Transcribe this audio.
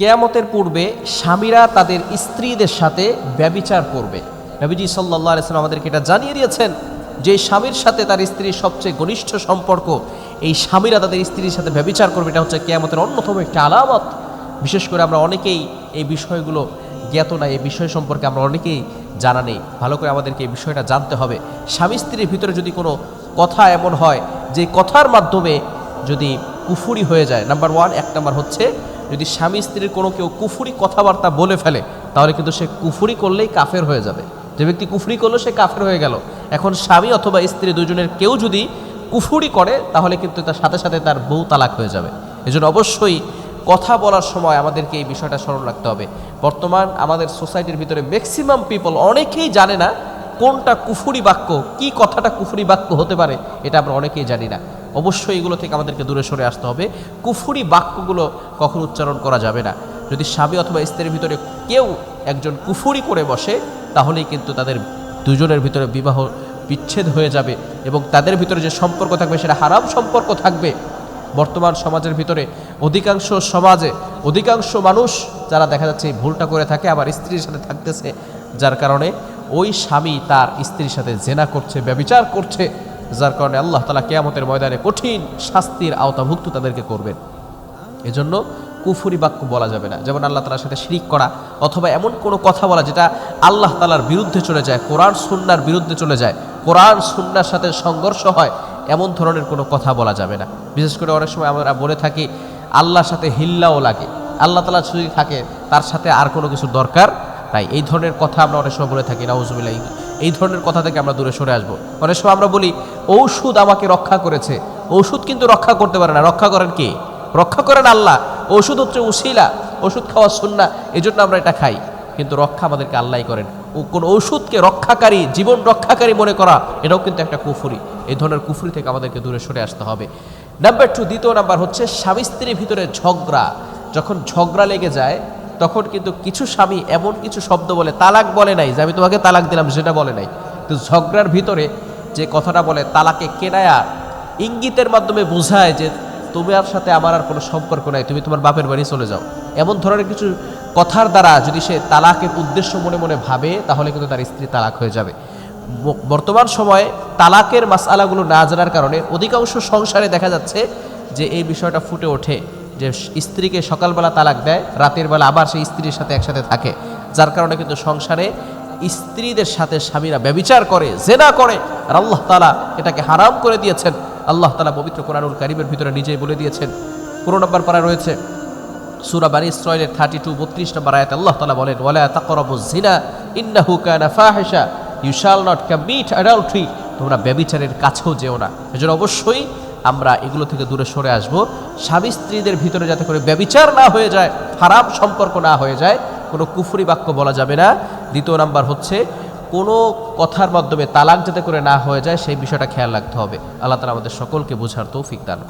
কেয়ামতের পূর্বে স্বামীরা তাদের স্ত্রীদের সাথে ব্যবিচার করবে। নবীজি সাল্লাহ আলাইসাল্লাম আমাদেরকে এটা জানিয়ে দিয়েছেন যে স্বামীর সাথে তার স্ত্রীর সবচেয়ে ঘনিষ্ঠ সম্পর্ক, এই স্বামীরা তাদের স্ত্রীর সাথে ব্যবিচার করবে, এটা হচ্ছে কেয়ামতের অন্যতম একটি আলামত। বিশেষ করে আমরা অনেকেই এই বিষয়গুলো জ্ঞাত না এই বিষয় সম্পর্কে আমরা অনেকেই জানা নেই। ভালো করে আমাদেরকে এই বিষয়টা জানতে হবে। স্বামী স্ত্রীর ভিতরে যদি কোনো কথা এমন হয় যে কথার মাধ্যমে যদি কুফুরি হয়ে যায়, নাম্বার ওয়ান, এক নাম্বার হচ্ছে যদি স্বামী স্ত্রীর কোনো কেউ কুফুরি কথাবার্তা বলে ফেলে, তাহলে কিন্তু সে কুফুরি করলেই কাফের হয়ে যাবে। যে ব্যক্তি কুফুরি করল, সে কাফের হয়ে গেল। এখন স্বামী অথবা স্ত্রী দুজনের কেউ যদি কুফুরি করে, তাহলে কিন্তু তার সাথে সাথে তার বউ তালাক হয়ে যাবে। এজন্য অবশ্যই কথা বলার সময় আমাদেরকে এই বিষয়টা স্মরণ রাখতে হবে। বর্তমান আমাদের সোসাইটির ভিতরে ম্যাক্সিমাম পিপল অনেকেই জানে না কোনটা কুফুরি বাক্য, কি কথাটা কুফুরি বাক্য হতে পারে, এটা আমরা অনেকেই জানি না। অবশ্যই এগুলো থেকে আমাদেরকে দূরে সরে আসতে হবে। কুফুরি বাক্যগুলো কখন উচ্চারণ করা যাবে না। যদি স্বামী অথবা স্ত্রীর ভিতরে কেউ একজন কুফুরি করে বসে, তাহলেই কিন্তু তাদের দুজনের ভিতরে বিবাহ বিচ্ছেদ হয়ে যাবে এবং তাদের ভিতরে যে সম্পর্ক থাকবে, সেটা হারাম সম্পর্ক থাকবে। বর্তমান সমাজের ভিতরে অধিকাংশ সমাজে অধিকাংশ মানুষ, যারা দেখা যাচ্ছে এই ভুলটা করে থাকে, আবার স্ত্রীর সাথে থাকতেছে, যার কারণে ওই স্বামী তার স্ত্রীর সাথে জেনা করছে, ব্যবিচার করছে। যার কারণে আল্লাহ তালা কেয়ামতের ময়দানে কঠিন শাস্তির আওতাভুক্ত তাদেরকে করবেন। এজন্য কুফুরি বাক্য বলা যাবে না। যেমন আল্লাহ তালার সাথে শিরিক করা অথবা এমন কোনো কথা বলা যেটা আল্লাহ তালার বিরুদ্ধে চলে যায়, কোরআন, সুন্নার বিরুদ্ধে চলে যায়, কোরআন, সুন্নার সাথে সংঘর্ষ হয়, এমন ধরনের কোনো কথা বলা যাবে না। বিশেষ করে অনেক সময় আমরা বলে থাকি, আল্লাহর সাথে হিল্লাও লাগে। আল্লাহ তালা যদি থাকে, তার সাথে আর কোনো কিছু দরকার নাই। এই ধরনের কথা আমরা অনেক সময় বলে থাকি, নাউজুবিল্লাহ এই ধরনের কথা থেকে আমরা দূরে সরে আসব। অনেক সময় আমরা বলি, ঔষধ আমাকে রক্ষা করেছে। ঔষধ কিন্তু রক্ষা করতে পারে না। রক্ষা করেন কে? রক্ষা করেন আল্লাহ। ওষুধ হচ্ছে উশিলা ওষুধ খাওয়া সুন্না এই জন্য আমরা এটা খাই। কিন্তু রক্ষা আমাদেরকে আল্লাহই করেন। কোন ওষুধকে রক্ষাকারী, জীবন রক্ষাকারী মনে করা, এটাও কিন্তু একটা কুফুরি। এই ধরনের কুফুরি থেকে আমাদেরকে দূরে সরে আসতে হবে। নাম্বার টু দ্বিতীয় নাম্বার হচ্ছে স্বামী স্ত্রীর ভিতরে ঝগড়া। যখন ঝগড়া লেগে যায় তখন কিন্তু কিছু স্বামী এমন কিছু শব্দ বলে, তালাক বলে নাই যে আমি তোমাকে তালাক দিলাম, সেটা বলে নাই। তো ঝগড়ার ভিতরে যে কথাটা বলে, তালাকে কেনায়া ইঙ্গিতের মাধ্যমে বোঝায় যে তোমার সাথে আমার আর কোনো সম্পর্ক নাই, তুমি তোমার বাপের বাড়ি চলে যাও। এমন ধরনের কিছু কথার দ্বারা যদি সে তালাকের উদ্দেশ্য মনে মনে ভাবে, তাহলে কিন্তু তার স্ত্রী তালাক হয়ে যাবে। বর্তমান সময়ে তালাকের মাসালাগুলো না জানার কারণে অধিকাংশ সংসারে দেখা যাচ্ছে যে এই বিষয়টা ফুটে ওঠে। যে স্ত্রীকে সকালবেলা তালাক দেয়, রাতের বেলা আবার সেই স্ত্রীর সাথে একসাথে থাকে। যার কারণে কিন্তু সংসারে স্ত্রীদের সাথে স্বামীরা ব্যবিচার করে, জেনা করে, আর আল্লাহ তালা এটাকে হারাম করে দিয়েছেন। আল্লাহ তালা পবিত্র কোরআনুল কারিমের ভিতরে নিজেই বলে দিয়েছেন। পুরো নম্বর পারা রয়েছে, সুরা বানি ইসরায়েলের থার্টি টু বত্রিশ নম্বর আয়াত আল্লাহ তালা বলেন, ওয়ালা তাকরাবু জিনা ইন্নাহু কানা ইউ শাল নট কমিট অ্যাডাল্ট্রি তোমরা ব্যবিচারের কাছেও যেও না। এজন্য অবশ্যই আমরা এগুলো থেকে দূরে সরে আসব। স্বামী স্ত্রীদের ভিতরে যাতে করে ব্যবিচার না হয়ে যায় খারাপ সম্পর্ক না হয়ে যায়, কোনো কুফুরি বাক্য বলা যাবে না। দ্বিতীয় নাম্বার হচ্ছে, কোনো কথার মাধ্যমে তালাক যাতে করে না হয়ে যায়, সেই বিষয়টা খেয়াল রাখতে হবে। আল্লাহ তালা আমাদের সকলকে বোঝার তৌফিক দান